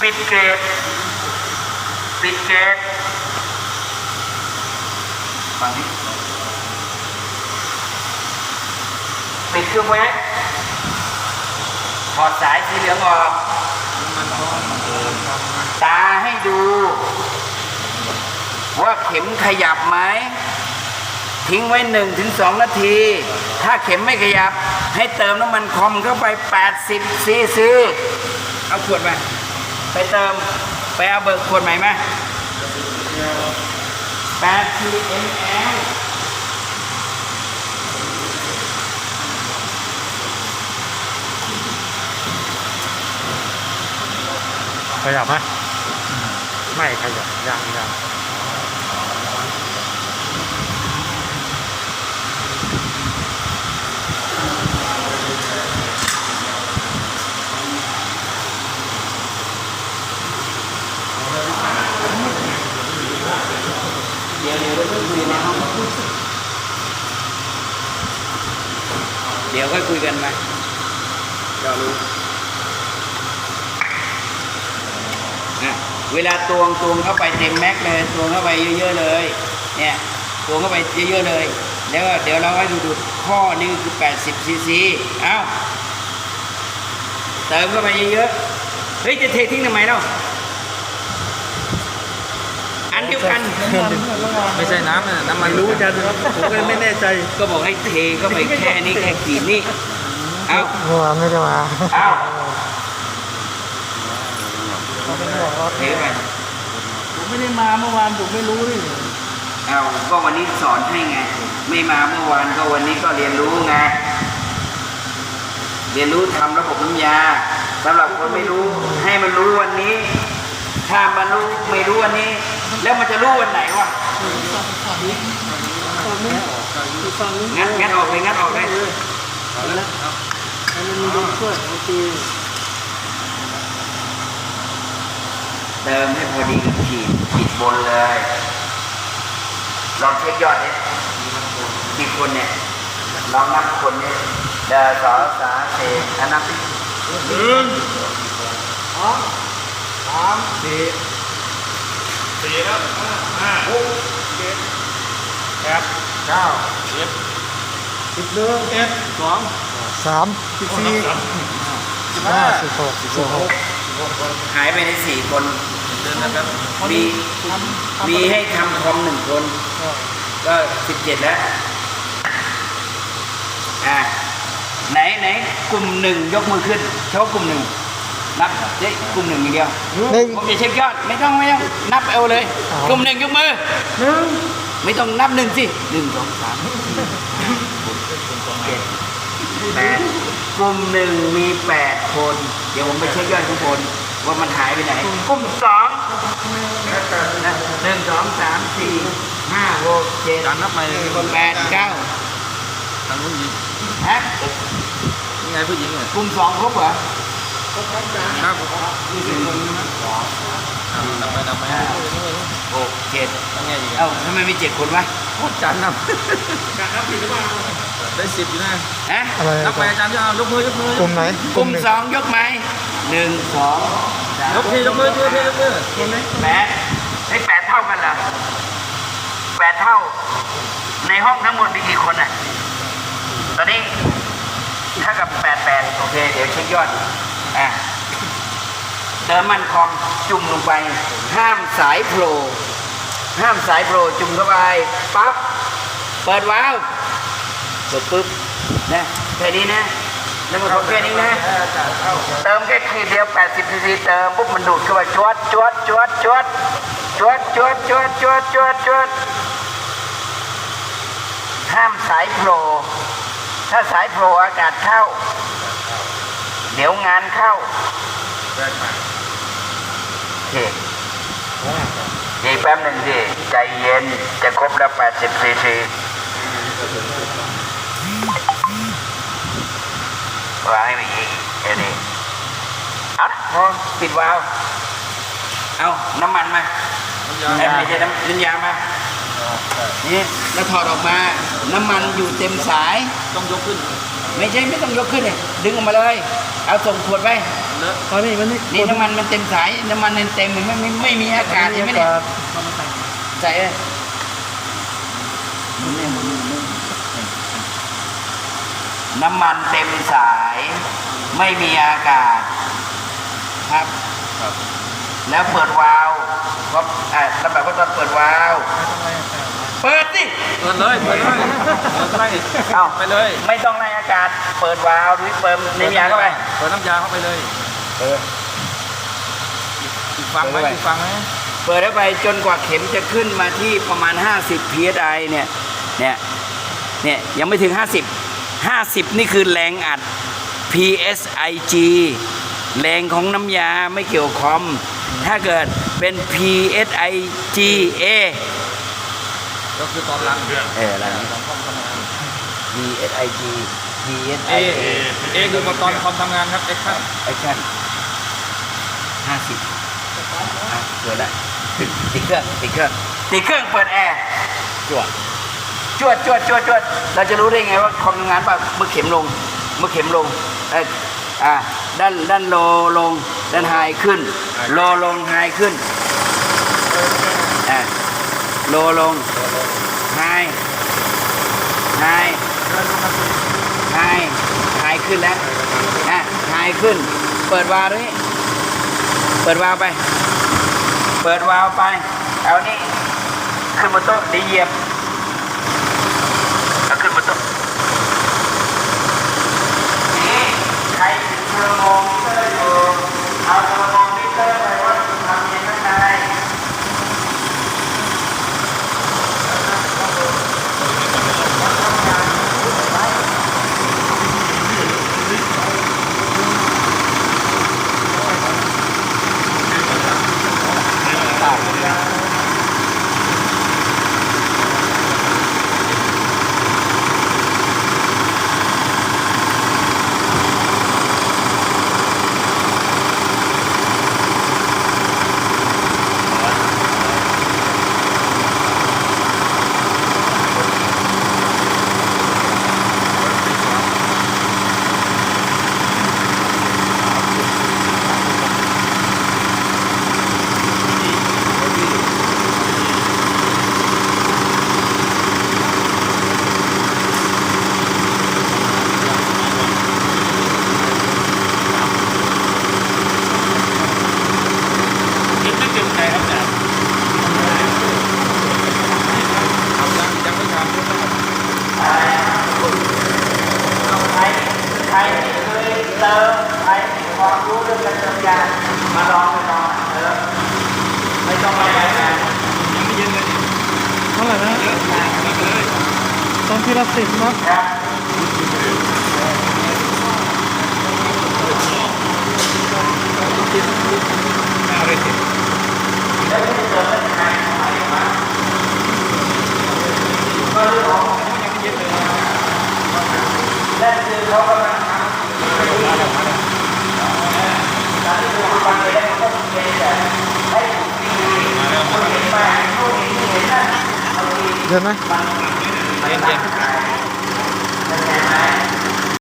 ปิดเกตปิดเกตฝั่งนี้ปิดเครื่องแว็กซ์ถอดสายสีเหลืองออกตาให้ดู ว่าเข็มขยับไหมทิ้งไว้หนึ่งถึงสองนาที ถ้าเข็มไม่ขยับ ให้เติมน้ำมันคอมเข้าไป 80ซีซีเอาขวดมา ไปเติม ไปเอาเบิกขวดใหม่มา80 ml ขยับไหมไม่ขยับยังยัง ดี๋ยวเดี๋ยวเราต้องคุยในห้องเดี๋ยวค่อยคุยกันมาเรารู้อะเวลาตวงตวงเข้าไปเต็มแม็กเลยตวงเข้าไปเยอะๆเลย เนี่ยตวงเข้าไปเยอะๆเลย แล้วเดี๋ยวเราให้ดูดูข้อนี่คือ 80ซีซีเอ้าเติมเข้าไปเยอะๆเฮ้ยจะเททิ้งทำไมเนาะ เดียวกัน ไม่ใช่น้ำนะน้ำมันรู้จันผมก็ไม่แน่ใจ ก็บอกให้เทเข้าไปแค่นี้แค่ขีดนี่เอาเมื่อวานไม่ได้มาเอาเทไปผมไม่ได้มาเมื่อวานผมไม่รู้นี่เอาก็วันนี้สอนให้ไง ไม่มาเมื่อวานก็วันนี้ก็เรียนรู้ไง เรียนรู้ทำระบบน้ำยาสำหรับคนไม่รู้ให้มันรู้วันนี้ ถ้ามันรู้ไม่รู้วันนี้ แล้วมันจะรู้วันไหนวะงั้นงั้นออกเลยงั้นออกเลยมันมีลมช่วยโอเคเติมให้พอดีกับขีดขีดบนเลยลองเช็คยอดเนี่ยกี่คนเนี่ยลองนับคนเนี่ยเดอสอสาเศษอันนับหนึ่งสอง สามสี่สี่แล้วห้าหกเจ็ดแปดเก้าสิบสิบหนึ่งเอ็ดสองสามสิบสี่สิบห้าสิบหกสิบหกหายไปในสี่คนเดินนะครับมีมีให้ทำคอมหนึ่งคน ก็สิบเจ็ดแล้วอ่าไหนไหนกลุ่มหนึ่งยกมือขึ้นเฉพาะกลุ่มหนึ่ง นับเจ๊กลุ่มหนึ่งอย่างเดียว หนึ่ง ผมจะเช็คยอดไม่ต้องไม่ต้องนับเอาเลย อ๋อ กลุ่มหนึ่งยกมือ หนึ่งไม่ต้องนับหนึ่งสิหนึ่งสองสามเจ็ดแปดกลุ่มหนึ่งมีแปดคน เดี๋ยวผมไปเช็คยอดข้างบนว่ามันหายไปไหนกลุ่มสองนะหนึ่งสองสามสี่ห้าหกเจ็ดจานนับใหม่แปดเก้าทางนู้นยิงฮะนี่ไงผู้หญิงเนี่ยกลุ่มสองครบเหรอ ครับนับไปนับไปห้าหกเจ็ดตั้งไงอีกเอ้าทำไมมีเจ็ดคนวะโคตรจานนับได้สิบอยู่นะฮะอะไรนับไปอาจารย์จะเอายกมือยกมือกลุ่มไหนกลุ่มหนึ่งสองยกไหมหนึ่งสองสามยกทียกมือยกมือยกมือแปดไอ้แปดเท่ากันเหรอแปดเท่า ในห้องทั้งหมดมีกี่คนอะตอนนี้ถ้ากับแปดแปดโอเค เดี๋ยวเช็คยอดอะ เติมมันคอมจุ่มลงไป ห้ามสายโผล่ห้ามสายโผล่จุ่มเข้าไปปั๊บเปิดวาล์วเปิดปุ๊บนะแค่นี้นะแล้วมันแค่นี้นะเติมแค่ขีดเดียว 80ซีซีเติมปุ๊บมันดูดเข้าไปจวดจวดจวดจวดจวดจวดจวดจวดจวดจวดห้ามสายโผล่ถ้าสายโผล่อากาศเข้า เดี๋ยวงานเข้า โอเคอีกแป๊บหนึ่งดิใจเย็นจะครบแล้ว80ซีซีวางให้ไปอีกแค่นี้เอาละพอปิดวาล์วเอาน้ำมันมาน้ำยาเอ้ยไม่ใช่น้ำน้ำยามานี่แล้วถอดออกมา น้ำมันอยู่เต็มสาย ต้องยกขึ้น ไม่ใช่ไม่ต้องยกขึ้นเลยดึงออกมาเลย เอาส่งขวดไป เลอะตอนนี้มันนี่นี่น้ำมันมันเต็มสายน้ำมันเต็มไม่ไม่ไม่มีอากาศใช่ไหมเนี่ยใส่เลยน้ำมันเต็มสาย ไม่มีอากาศครับครับ แล้วเปิดวาล์วก็อ่าลำบากก็ตอนเปิดวาล์วเปิดสิเปิดเลยเปิดเลยเปิดเลยเอ้าไปเลย ไม่ต้องไล่อากาศ เปิดวาล์วหรือเปิดน้ำยาเข้าไป เปิดน้ำยาเข้าไปเลย เอออีกฟังไหมเปิดเข้าไปอีกฟังไหมเปิดเข้าไปจนกว่าเข็มจะขึ้นมาที่ประมาณ 50 psi เนี่ย เนี่ย เนี่ย ยังไม่ถึง 50 50 นี่คือแรงอัด psig แรงของน้ำยาไม่เกี่ยวคอม ถ้าเกิดเป็น psiga ก็คือตอนรันเอออะไรนะ psig เอ psia เอคือตอนคอมทำงานครับเอ็กซ์แอคชั่น ห้าสิบอะเกิดแล้วติดเครื่องติดเครื่องติดเครื่องเปิดแอร์จวดจวดจวดจวดจวดเราจะรู้ได้ไงว่าคอมทำงานป่ะเมื่อเข็มลง เมื่อเข็มลงเอออ่าด้านด้านโลลงด้านไฮขึ้น โลลงไฮขึ้นอ่าโลลงไฮไฮไฮไฮขึ้นแล้วอะไฮขึ้น เปิดวาล์วด้วย เปิดวาล์วไป เปิดวาล์วไป เอานี่ขึ้นบนโต๊ะดีเหยียบเอาขึ้นบนโต๊ะนี่ใครถือเทอร์โมมิเตอร์อยู่เอาเทอร์โมมิเตอร์ รที่เคยเติมใครที่มีความรู้เรื่องการเติมยามาลองไปลองเออไม่ต้องมาแย่นเท่าไหร่นะตอนที่ละสิบเนาะครับ นั่นคือเขากำลังทำการที่ดูฟังไปแล้วก็เป็นแต่ให้ถูกวิธีคนเห็นมาคนเห็นที่เห็นนั่นเห็นไหมเย็นเย็น